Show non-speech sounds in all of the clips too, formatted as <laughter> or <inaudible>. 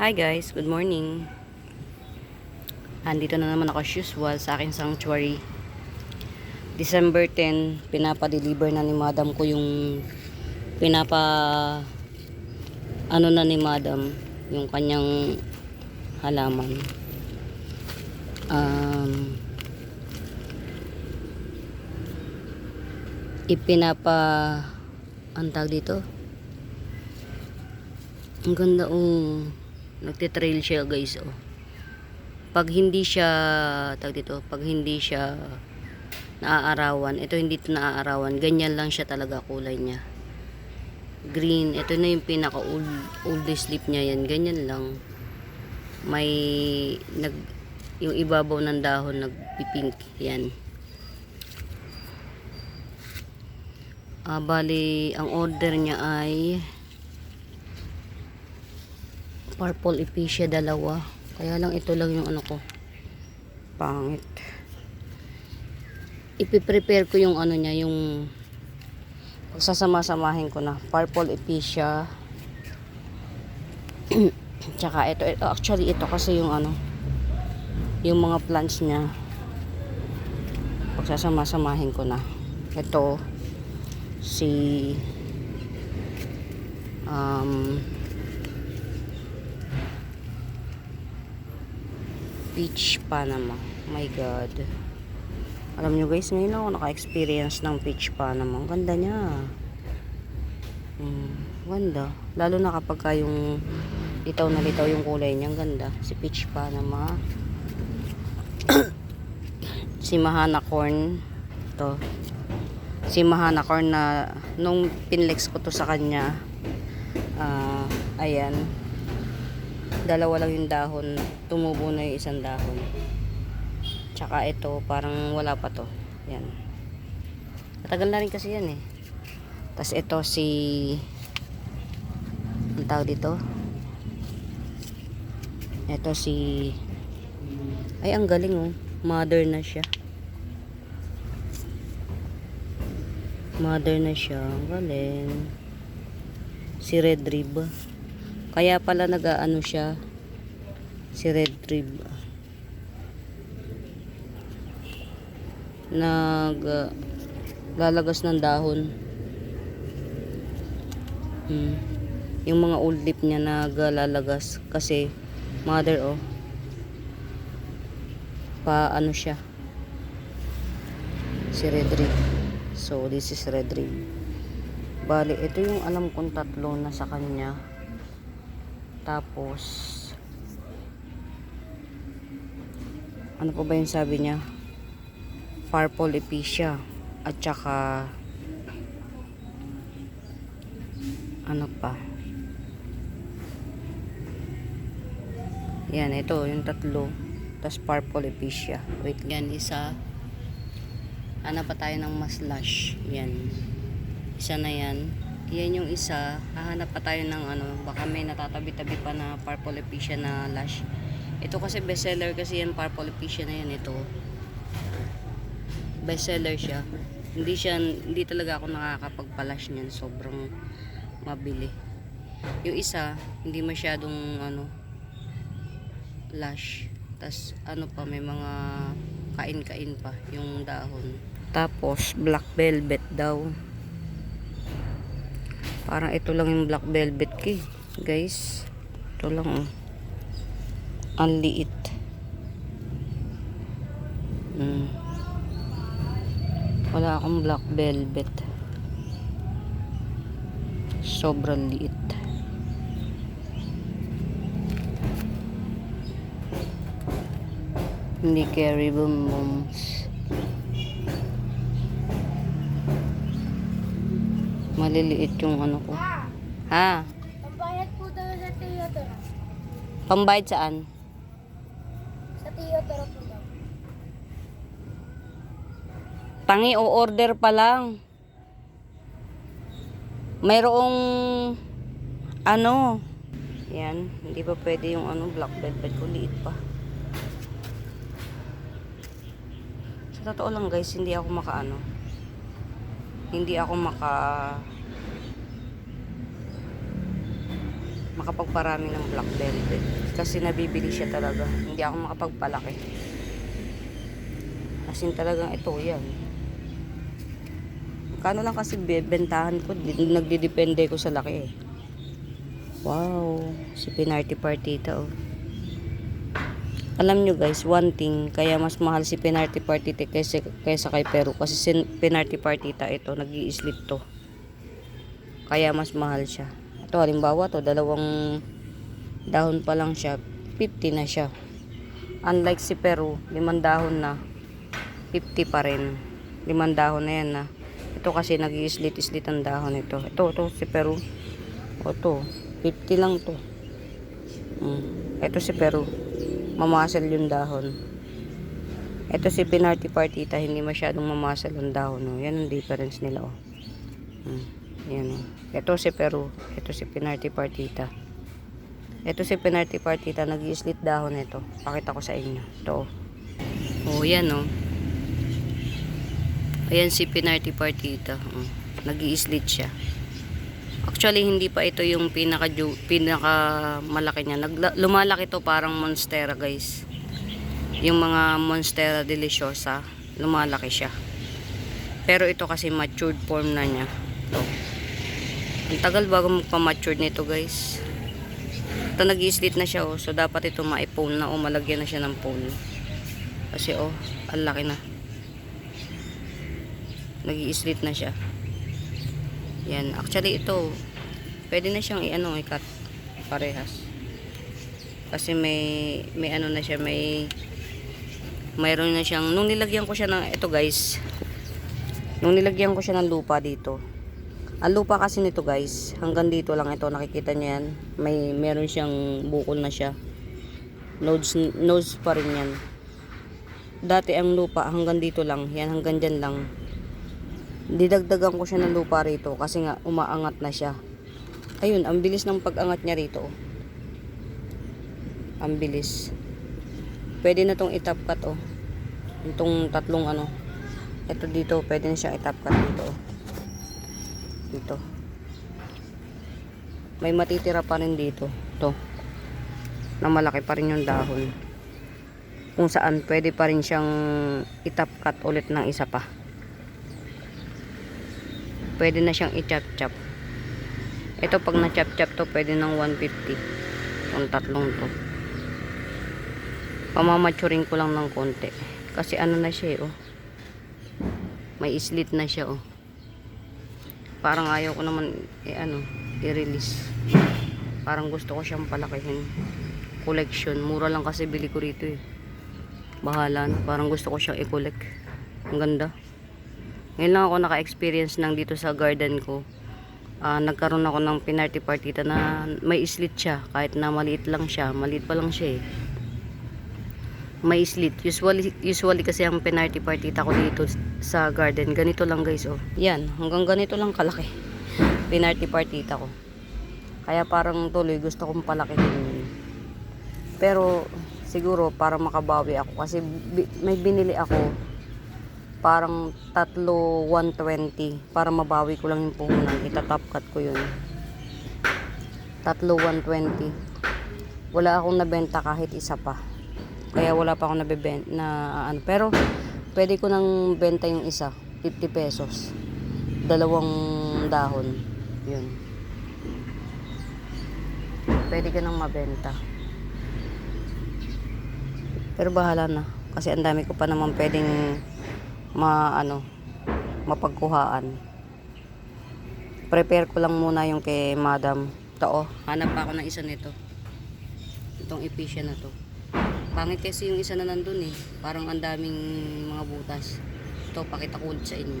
Hi guys, good morning. Andito na naman ako as usual sa aking sanctuary. December 10, pinapa-deliver na ni madam ko yung pinapa ano na ni madam yung kanyang halaman. Um, ipinapa ang tawag dito ang ganda oh nagtitrail siya guys oh. Pag hindi siya tawag dito pag hindi siya naaarawan ito hindi ito naaarawan. Ganyan lang siya talaga kulay niya. Green ito na yung pinaka old oldest leaf niya yan. Ganyan lang. May nag yung ibabaw ng dahon nagpipink yan. Ah, bali, ang order niya ay purple epicia dalawa. Kaya lang ito lang yung ano ko. Pangit. Ipiprepare ko yung ano niya, yung pagsasama-samahin ko na. Purple epicia. <clears throat> Tsaka ito, ito, actually ito kasi yung ano, yung mga plants niya. Pagsasama-samahin ko na. Ito, si um, Peach Panama. My God. Alam nyo guys, ngayon ako naka-experience ng Peach Panama. Ang ganda niya. Mm, ganda. Lalo na kapag ka yung litaw na litaw yung kulay niya. Ang ganda. Si Peach Panama. <coughs> si Mahana Corn. Ito si Mahana Corn na nung pinlex ko to sa kanya ah ayan dalawa lang yung dahon tumubo na yung isang dahon. Tsaka ito parang wala pa to. Yan. Matagal na rin kasi yan eh. Tas ito si ang tawag dito? Ito si ay ang galing oh. Mother na siya. Mother na siya. Ang Galing. Si Red Rib. Kaya pala nag-ano siya. Si Red Rib. Nag uh, lalagas ng dahon. Hmm. Yung mga old leaf niya naglalagas kasi mother oh. Pa ano siya. Si Red Rib. So, this is red ring. Bali, ito yung alam kong tatlo na sa kanya. Tapos, ano pa ba yung sabi niya? Purple epicia. At saka, ano pa? Yan, ito, yung tatlo. Tapos purple epicia. Wait, yan, isa hanap pa tayo ng mas lush yan isa na yan yan yung isa. Hahanap pa tayo ng ano baka may natatabi-tabi pa na purple epicia na lush ito kasi bestseller kasi yan purple epicia na yan ito. Bestseller siya. Hindi siya hindi talaga ako nakakapagpalash niyan. Sobrang mabili. Yung isa hindi masyadong ano lush tas ano pa may mga kain-kain pa yung dahon. Tapos, black velvet daw. Parang ito lang yung black velvet key. Guys, ito lang oh. Ang liit. Hmm. Wala akong black velvet. Sobrang liit. Hindi carry boom booms. Maliliit yung ano ko. Ha? Pambayad po daw sa Theodora. Pambayad saan? Sa Theodora po daw. Tangi o order pa lang. Mayroong ano? Yan, hindi pa pwede yung ano black velvet ko liit pa. Sa totoo lang guys, hindi ako makaano. Hindi ako maka makapagparami ng black velvet. Kasi nabibili siya talaga. Hindi ako makapagpalaki. As in talagang ito, yan. Kano lang kasi bebentahan ko, di- nagdidepende ko sa laki eh. Wow, si Pinarty Partita oh. Alam nyo guys, one thing, kaya mas mahal si Pinarty Partita kaysa, kaysa kay Peru. Kasi si Pinarty Partita ito, nag slip to. Kaya mas mahal siya. Ito halimbawa to, dalawang dahon pa lang siya, 50 na siya. Unlike si Peru, limang dahon na, 50 pa rin. Limang dahon na yan na. Ito kasi nag slit slit ang dahon ito. Ito, ito si Peru. O to, 50 lang to. Mm. Ito si Peru. Mamasal yung dahon. Ito si Pinarty Partita, hindi masyadong mamasal ang dahon. No? Yan ang difference nila. Oh. Mm. Yan, oh. Ito si Peru. Ito si Pinarty Partita. Ito si Pinarty Partita, nag slit dahon ito. Pakita ko sa inyo. Ito. Oh, yan oh. Ayan si Pinarty Partita. Oh. nag slit siya. Actually, hindi pa ito yung pinaka, pinaka malaki niya. Nagla, lumalaki to parang monstera, guys. Yung mga monstera deliciosa, lumalaki siya. Pero ito kasi matured form na niya. Ito. Ang tagal bago magpa-matured nito, guys. Ito nag slit na siya, oh. So, dapat ito maipone na o malagyan na siya ng pone. Kasi, oh, ang laki na. nag slit na siya. Yan. Actually, ito, pwede na siyang i-ano, i-cut parehas. Kasi may, may ano na siya, may, mayroon na siyang, nung nilagyan ko siya ng, ito guys, nung nilagyan ko siya ng lupa dito, ang lupa kasi nito guys, hanggang dito lang ito, nakikita niyo yan, may, meron siyang bukol na siya. Nodes, nodes pa rin yan. Dati ang lupa, hanggang dito lang, yan, hanggang dyan lang, didagdagan ko siya ng lupa rito kasi nga umaangat na siya. Ayun, ang bilis ng pag-angat niya rito. Ang bilis. Pwede na tong itap cut oh. Itong tatlong ano. Ito dito, pwede na siya itap cut dito. oh. Dito. May matitira pa rin dito. To. Na malaki pa rin yung dahon. Kung saan pwede pa rin siyang itap cut ulit ng isa pa pwede na siyang i-chop-chop. Ito pag na-chop-chop to, pwede ng 150. Yung tatlong to. Pamamaturing ko lang ng konti. Kasi ano na siya eh, oh. May slit na siya, oh. Parang ayaw ko naman, eh ano, i-release. Parang gusto ko siyang palakihin. Collection. Mura lang kasi bili ko rito eh. Bahala na. Parang gusto ko siyang i-collect. Ang ganda. Ngayon lang ako naka-experience ng dito sa garden ko. Ah, nagkaroon ako ng pinarty partita na may slit siya. Kahit na maliit lang siya. Maliit pa lang siya eh. May slit. Usually, usually kasi ang pinarty partita ko dito sa garden. Ganito lang guys oh. Yan. Hanggang ganito lang kalaki. Pinarty partita ko. Kaya parang tuloy gusto kong palakihin. Pero siguro para makabawi ako. Kasi may binili ako parang tatlo 120 para mabawi ko lang yung puhunan itatop cut ko yun. Tatlo 120 wala akong nabenta kahit isa pa. Kaya wala pa akong nabebenta na ano. Pero pwede ko nang benta yung isa 50 pesos. Dalawang dahon yun. Pwede ka nang mabenta. Pero bahala na kasi ang dami ko pa naman pwedeng ma ano mapagkuhaan. Prepare ko lang muna yung kay madam ito hanap pa ako ng isa nito. Itong episya na to. Pangit kasi yung isa na nandun eh. Parang ang daming mga butas. Ito pakita ko sa inyo.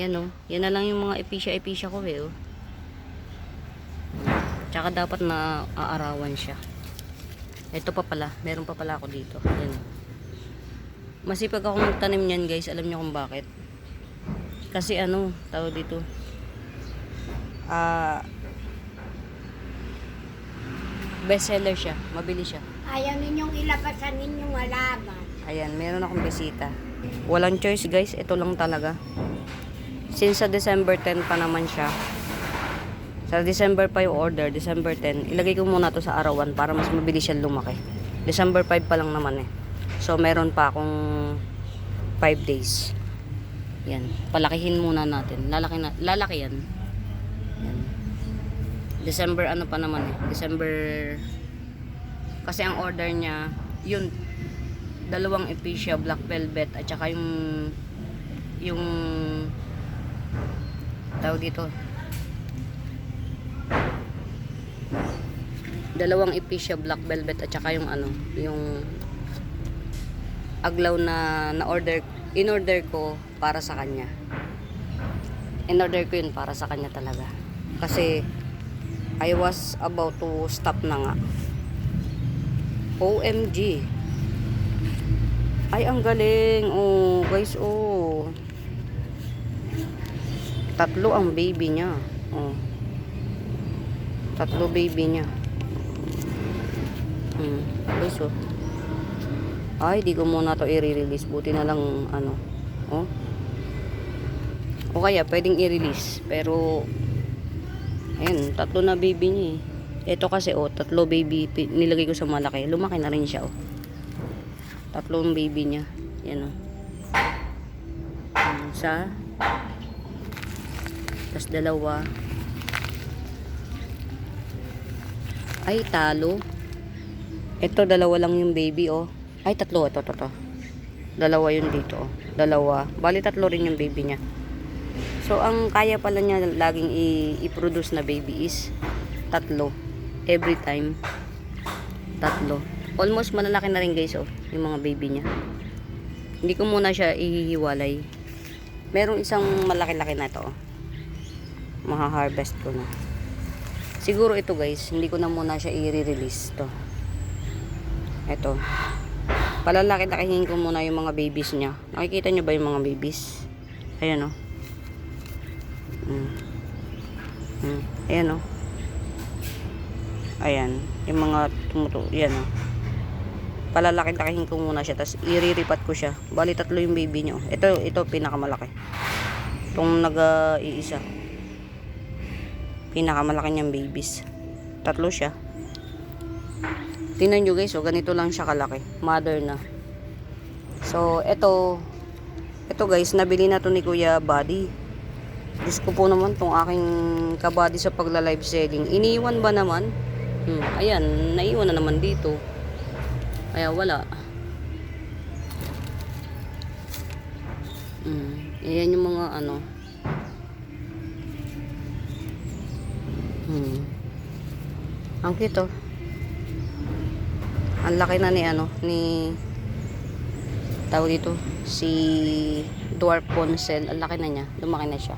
Yan oh. Yan na lang yung mga episya episya ko eh oh tsaka dapat na aarawan siya ito pa pala meron pa pala ako dito yan oh Masipag ako magtanim niyan guys. Alam niyo kung bakit? Kasi ano, tawag dito. Ah bestseller siya. Mabili siya. Ayaw ninyong ilabasan ninyong halaman. Ayan, meron akong bisita. Walang choice guys. Ito lang talaga. Since sa December 10 pa naman siya. Sa December pa yung order, December 10. Ilagay ko muna to sa arawan para mas mabilis siya lumaki. December 5 pa lang naman eh. So, meron pa akong 5 days. Yan. Palakihin muna natin. Lalaki, na, lalaki yan. Yan. December ano pa naman eh. December... Kasi ang order niya, yun, dalawang epicia, black velvet, at saka yung yung tawag dito dalawang epicia black velvet at saka yung ano yung aglaw na na order in order ko para sa kanya. In order ko yun para sa kanya talaga. Kasi I was about to stop na nga. OMG ay ang galing. Oh guys oh. Tatlo ang baby niya. Oh. Tatlo baby niya hmm. Guys oh ay di ko muna to i-release. Buti na lang ano oh. O kaya pwedeng i-release pero ayun tatlo na baby niya eh. Ito kasi oh tatlo baby nilagay ko sa malaki. Lumaki na rin siya oh. Tatlong baby niya yan oh. Isa tas dalawa. Ay talo ito dalawa lang yung baby oh. Ay tatlo ito to, to. dalawa yun dito oh. dalawa. Bali tatlo rin yung baby niya. So ang kaya pala niya laging i-produce na baby is tatlo. Every time. Tatlo. Almost malalaki na rin guys oh yung mga baby niya. Hindi ko muna siya ihihiwalay. Merong isang malaki-laki na to oh. maha-harvest ko na. Siguro ito guys hindi ko na muna siya i-release to ito palalaki-lakihin ko muna yung mga babies niya. Nakikita nyo ba yung mga babies? Ayan oh. Mm. Mm. ayan oh. Ayan. Yung mga tumuto yan oh. Palalaki-lakihin ko muna siya tapos iriripat ko siya. Bali tatlo yung baby niya ito ito pinakamalaki. Itong nag-iisa. Pinakamalaki niyang babies. Tatlo siya tingnan nyo guys oh, ganito lang siya kalaki. Mother na. So ito ito guys nabili na to ni kuya buddy. Diyos ko po naman tong aking kabady sa pagla live selling. Iniwan ba naman? Hmm, ayan naiwan na naman dito. Kaya wala. Hmm, ayan yung mga ano. Hmm. Ang oh. Ang laki na ni ano, ni tawag dito, si dwarf poncel. Ang laki na niya. Lumaki na siya.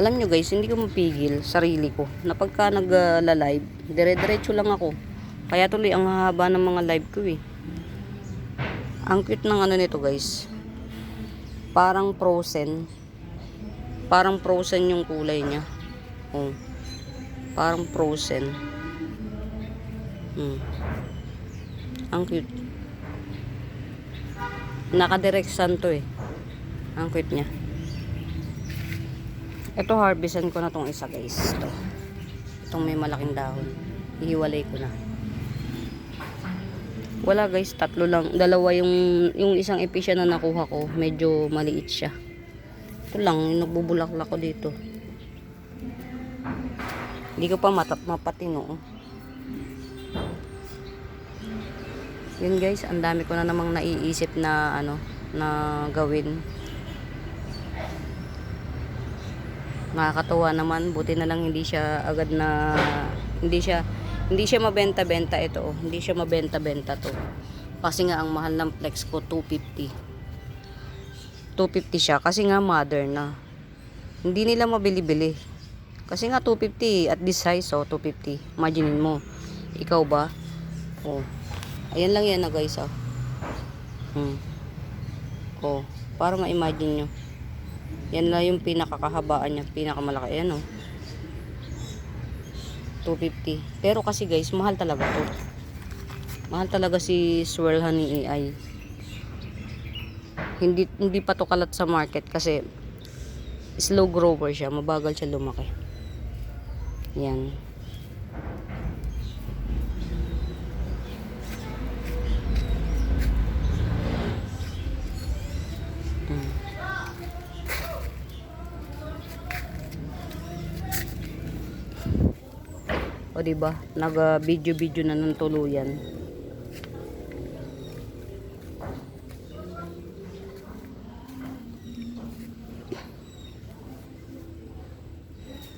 Alam nyo guys, hindi ko mapigil sarili ko na pagka nag-live, dire-diretso lang ako. Kaya tuloy ang haba ng mga live ko eh. Ang cute ng ano nito guys. Parang frozen parang frozen yung kulay niya. Oh. Parang frozen. Hmm. Ang cute. Nakadirect sun to eh. Ang cute niya. Ito harvestan ko na tong isa guys. Ito. Itong may malaking dahon. Ihiwalay ko na. Wala guys, tatlo lang. Dalawa yung yung isang episya na nakuha ko. Medyo maliit siya. Ito lang, yung nagbubulaklak ko dito. Hindi ko pa matap mapatino. Yun guys, ang dami ko na namang naiisip na ano, na gawin. Nakakatuwa naman, buti na lang hindi siya agad na hindi siya hindi siya mabenta-benta ito, oh. hindi siya mabenta-benta to. Kasi nga ang mahal ng flex ko 250. 250 siya kasi nga modern na. Hindi nila mabili-bili. Kasi nga 250 at this size oh 250. Imaginin mo. Ikaw ba? Oh. Ayan lang yan na guys oh. Hmm. Oh, para ma-imagine nyo. Yan lang yung pinakakahabaan niya, pinakamalaki. Ayan oh. 250. Pero kasi guys, mahal talaga to. Mahal talaga si Swirl Honey AI hindi hindi pa to kalat sa market kasi slow grower siya. Mabagal siya lumaki. Yan. Di ba? Nag-video-video na ng tuluyan.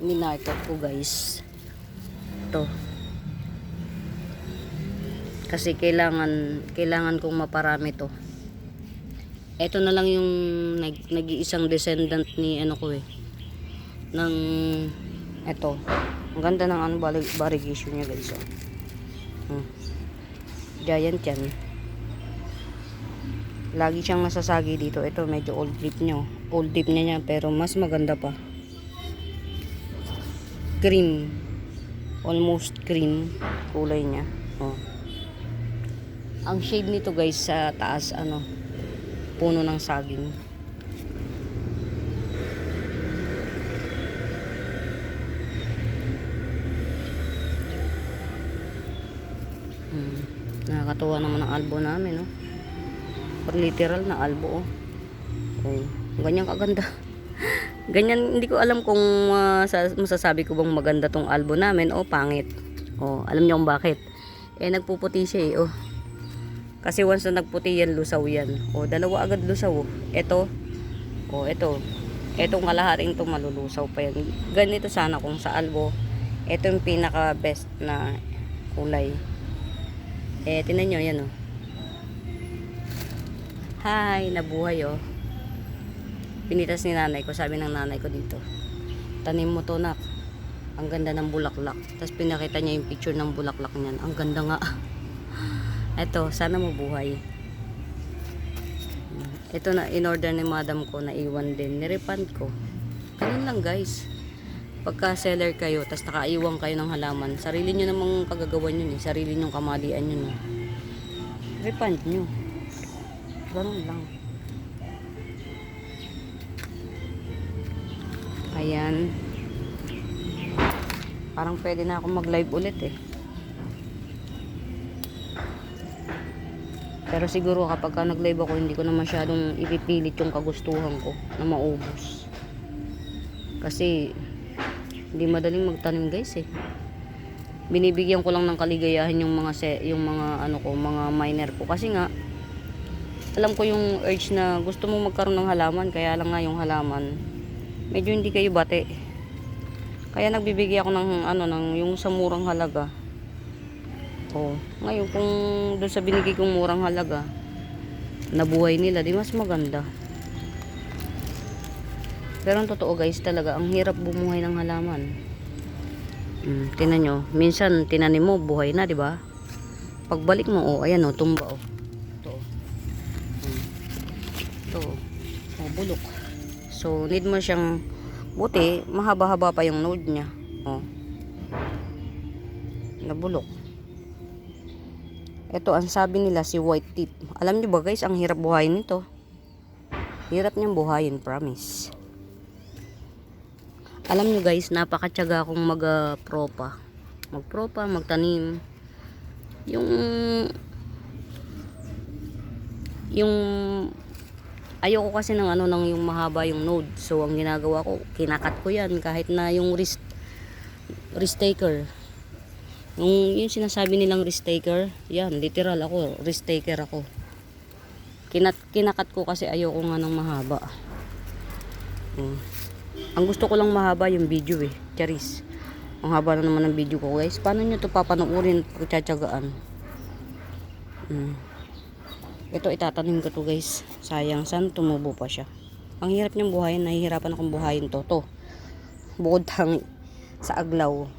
Minarket ko guys. To. Kasi kailangan kailangan kong maparami to. Ito na lang yung nag, nag-iisang descendant ni ano ko eh. Ng eto. Ang ganda ng ano variegation niya guys. Oh. Hmm. Giant yan. Lagi siyang nasasagi dito. Ito medyo old leaf niya. oh. Old leaf niya niya pero mas maganda pa. Cream. Almost cream kulay niya. Oh. Ang shade nito guys sa taas ano puno ng saging. Hmm. Nakakatuwa naman ang albo namin, no? Or literal na albo, oh. Oh, ganyan kaganda. <laughs> ganyan, hindi ko alam kung sa- masasabi ko bang maganda tong albo namin o pangit. Oh, alam niyo kung bakit? Eh, nagpuputi siya eh, oh. Kasi once na nagputi yan, lusaw yan. O, dalawa agad lusaw. oh. Ito. O, ito. Etong kalahating to malulusaw pa yan. Ganito sana kung sa albo. Ito yung pinaka best na kulay. Eh, tinan nyo, yan oh. Hi, nabuhay oh. Pinitas ni nanay ko, sabi ng nanay ko dito. Tanim mo to nak. Ang ganda ng bulaklak. Tapos pinakita niya yung picture ng bulaklak niyan. Ang ganda nga. <laughs> Eto, sana mabuhay. Ito na in-order ni madam ko na iwan din. Nirepand ko. Ganun lang guys. Pagka seller kayo, tas nakaiwan kayo ng halaman, sarili nyo namang kagagawan yun eh. Sarili nyong kamalian yun eh. Refund nyo. Ganun lang. Ayan. Parang pwede na ako mag-live ulit eh. Pero siguro kapag ka nag-live ako, hindi ko na masyadong ipipilit yung kagustuhan ko na maubos. Kasi, hindi madaling magtanim guys eh. Binibigyan ko lang ng kaligayahan yung mga se, yung mga ano ko, mga miner ko kasi nga alam ko yung urge na gusto mo magkaroon ng halaman, kaya lang nga yung halaman medyo hindi kayo bate. Kaya nagbibigay ako ng ano ng yung sa murang halaga. Oh, ngayon kung doon sa binigay kong murang halaga, nabuhay nila, di mas maganda. Pero ang totoo guys, talaga, ang hirap bumuhay ng halaman. Mm, tinan nyo, minsan tinanim mo, buhay na, di ba? Pagbalik mo, oh, ayan oh, tumba oh. Ito oh. Mm. Ito oh. Oh, bulok. So, need mo siyang, buti, mahaba-haba pa yung node niya. Oh. Nabulok. Ito, ang sabi nila si white tip. Alam niyo ba guys, ang hirap buhayin nito. Hirap niyang buhayin, promise. Alam niyo guys, napakatyaga akong mag-propa. Mag-propa, magtanim. Yung yung ayoko kasi ng ano nang yung mahaba yung node. So ang ginagawa ko, kinakat ko 'yan kahit na yung wrist wrist taker. Yung, yung sinasabi nilang risk taker, yan, literal ako, risk taker ako. Kinat, kinakat ko kasi ayoko nga ng mahaba. Hmm. Ang gusto ko lang mahaba yung video eh, charis. Ang haba na naman ng video ko guys. Paano nyo to papanoorin pag tsatsagaan? Hmm. Ito itatanim ko to guys. Sayang, san tumubo pa siya. Ang hirap niyang buhayin, nahihirapan akong buhayin to. To. Bukod tangi sa aglaw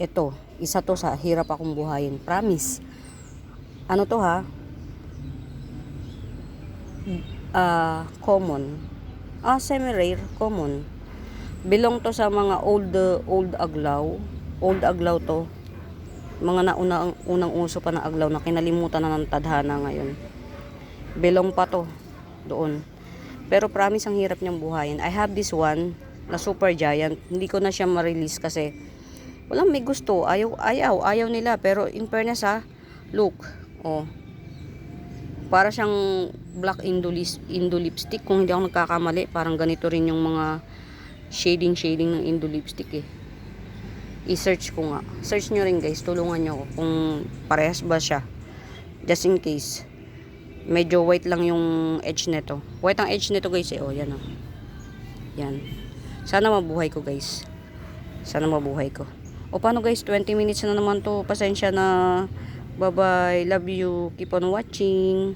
ito, isa to sa hirap akong buhayin. Promise. Ano to ha? Ah, common. Ah, semi-rare, common. Belong to sa mga old old aglaw. Old aglaw to. Mga nauna unang uso pa na aglaw na kinalimutan na ng tadhana ngayon. Belong pa to doon. Pero promise ang hirap niyang buhayin. I have this one na super giant. Hindi ko na siya ma-release kasi walang may gusto. Ayaw, ayaw, ayaw nila. Pero in fairness ha, look, oh. Para siyang black indo, lipstick. Kung hindi ako nagkakamali, parang ganito rin yung mga shading-shading ng indo lipstick eh. I-search ko nga. Search nyo rin guys, tulungan nyo ako kung parehas ba siya. Just in case. Medyo white lang yung edge nito. White ang edge nito guys eh. Oh, yan oh. Yan. Sana mabuhay ko guys. Sana mabuhay ko. O paano guys, 20 minutes na naman to. Pasensya na. Bye-bye. Love you. Keep on watching.